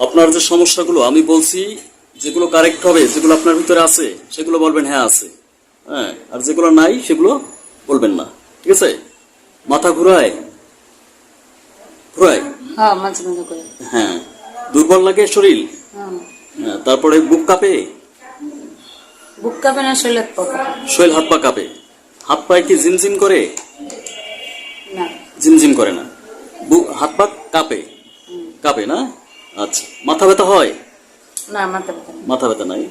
আপনার যে সমস্যাগুলো আমি বলছি যেগুলো কারেক্ট হবে যেগুলো আপনার ভিতরে আছে সেগুলো বলবেন হ্যাঁ আছে। হ্যাঁ আর যেগুলো নাই সেগুলো বলবেন না। ঠিক আছে? মাথা ঘুরায়? ঘুরায়? হ্যাঁ হ্যাঁ। দুর্বল লাগে শরীর? হ্যাঁ। হ্যাঁ, তারপরে বুক কাঁপে? বুক কাঁপে না শরীর পকা শরীর হাত পা কাঁপে। হাত পায়ে কি জিমজিম করে? না। জিমজিম করে না। বুক হাত পা কাঁপে? কাঁপে না? আচ্ছা মাথা ব্যথা হয়? না মাথা ব্যথা মাথা ব্যথা নাই?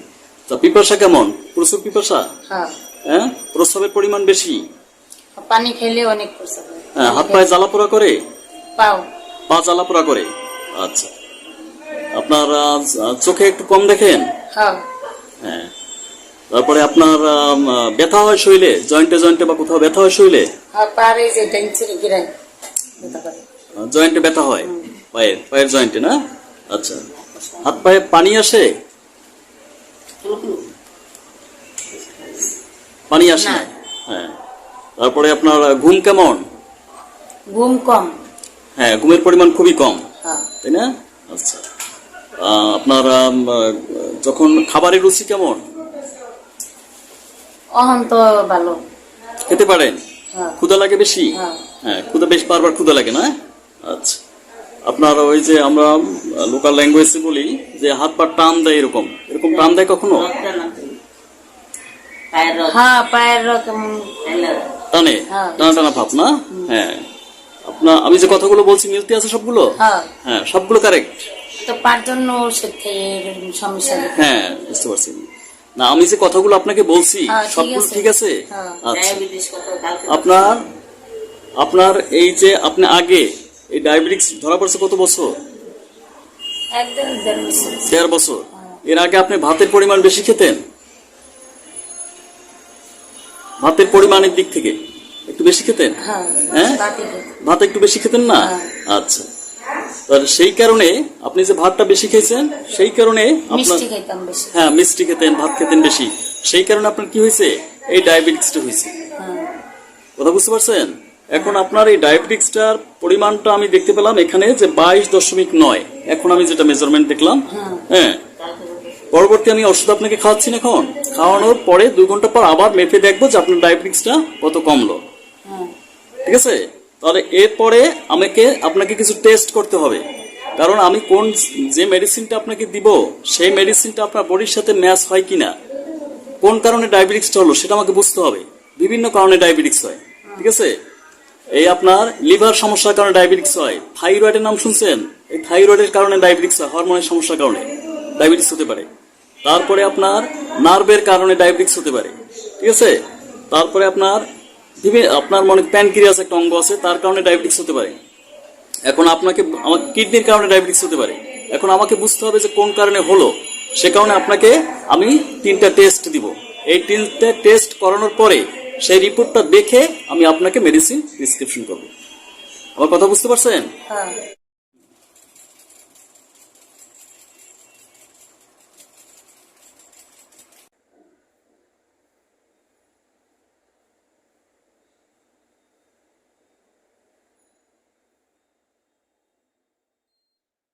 তা পিপাসা কেমন? প্রচুর পিপাসা? হ্যাঁ। হ্যাঁ? প্রস্রাবের পরিমাণ বেশি? পানি খেলে অনেক প্রসাদ হয়। হাত পায়ে জ্বালাপোড়া করে? পাও। পা জ্বালাপোড়া করে? আচ্ছা। আপনার চোখে একটু কম দেখেন? হ্যাঁ। হ্যাঁ। তারপরে আপনার ব্যথা হয় শরীরে? জয়েন্টে জয়েন্টে বা কোথাও ব্যথা হয় শরীরে? হ্যাঁ জয়েন্টে ব্যথা হয়? পায়ের পায়ের জয়েন্টে না? আচ্ছা। হাত পায়ে পানি আসে? পানি আসে না। হ্যাঁ। তারপরে আপনার ঘুম কেমন? ঘুম কম। হ্যাঁ ঘুমের পরিমাণ খুবই কম। হ্যাঁ। তাই না? আচ্ছা। আপনার যখন খাবারের রুচি কেমন? অহন তো ভালো। খেতে পারেন? হ্যাঁ। ক্ষুদা লাগে বেশি? হ্যাঁ। হ্যাঁ ক্ষুদা বেশ বারবার ক্ষুদা লাগে না? আচ্ছা। আপনার ওই যে আমরা লোকাল ল্যাঙ্গুয়েজে বলি যে হাত পা টান দেয় এরকম। এরকম টান দেয় কখনো? হ্যাঁ টানে? হ্যাঁ। টানা টানা ভাব না? হ্যাঁ। আপনার আমি যে কথাগুলো বলছি মিলতে আছে সবগুলো? হ্যাঁ। হ্যাঁ সবগুলো কারেক্ট তো পার জন্য ওষুধ খেয়ে এরকম সমস্যা হ্যাঁ বুঝতে পারছি। না আমি যে কথাগুলো আপনাকে বলছি সবগুলো ঠিক আছে। আচ্ছা। আপনার আপনার এই যে আপনি আগে এই ডায়াবেটিক্স ধরা পড়ছে কত বছর? দেড় বছর। এর আগে আপনি ভাতের পরিমাণ বেশি খেতেন? ভাতের পরিমাণের দিক থেকে একটু বেশি খেতেন? হ্যাঁ হ্যাঁ? ভাত একটু বেশি খেতেন না? হ্যাঁ। আচ্ছা। তাহলে সেই কারণে আপনি যে ভাতটা বেশি খেয়েছেন সেই কারণে আপনার হ্যাঁ মিষ্টি খেতেন ভাত খেতেন বেশি। সেই কারণে আপনার কি হয়েছে? এই ডায়াবেটিক্সটা হয়েছে। হ্যাঁ। কথা বুঝতে পারছেন? এখন আপনার এই ডায়াবেটিক্সটার পরিমাণটা আমি দেখতে পেলাম এখানে যে বাইশ দশমিক নয়। এখন আমি যেটা মেজারমেন্ট দেখলাম হ্যাঁ। পরবর্তী আমি ওষুধ আপনাকে খাওয়াচ্ছি না এখন। খাওয়ানোর পরে দু ঘণ্টা পর আবার মেপে দেখব যে আপনার ডায়াবেটিক্সটা কত কমলো। ঠিক আছে? তাহলে এরপরে আমাকে, আপনাকে কিছু টেস্ট করতে হবে। কারণ আমি কোন যে মেডিসিনটা আপনাকে দিব, সেই মেডিসিনটা আপনার বডির সাথে ম্যাচ হয় কিনা, কোন কারণে ডায়াবেটিক্সটা হলো, সেটা আমাকে বুঝতে হবে। বিভিন্ন কারণে ডায়াবেটিক্স হয়। ঠিক আছে? এই আপনার লিভার সমস্যার কারণে ডায়াবেটিক্স হয়। থাইরয়েডের নাম শুনছেন? এই থাইরয়েডের কারণে ডায়াবেটিক্স হয়, হরমোনের সমস্যার কারণে। ডায়াবেটিক্স হতে পারে। তারপরে আপনার নার্ভের কারণে ডায়াবেটিক্স হতে পারে। ঠিক আছে? তারপরে আপনার আপনার মনে প্যানক্রিয়াস একটা অঙ্গ আছে, তার কারণে ডায়াবেটিক্স হতে পারে। এখন আপনাকে, আমার কিডনির কারণে ডায়াবেটিক্স হতে পারে। এখন আমাকে বুঝতে হবে যে কোন কারণে হলো। সে কারণে আপনাকে আমি তিনটা টেস্ট দিব। এই তিনটা টেস্ট করানোর পরে সেই রিপোর্টটা দেখে আমি আপনাকে মেডিসিন প্রেসক্রিপশন করব। আমার কথা বুঝতে পারছেন? হ্যাঁ।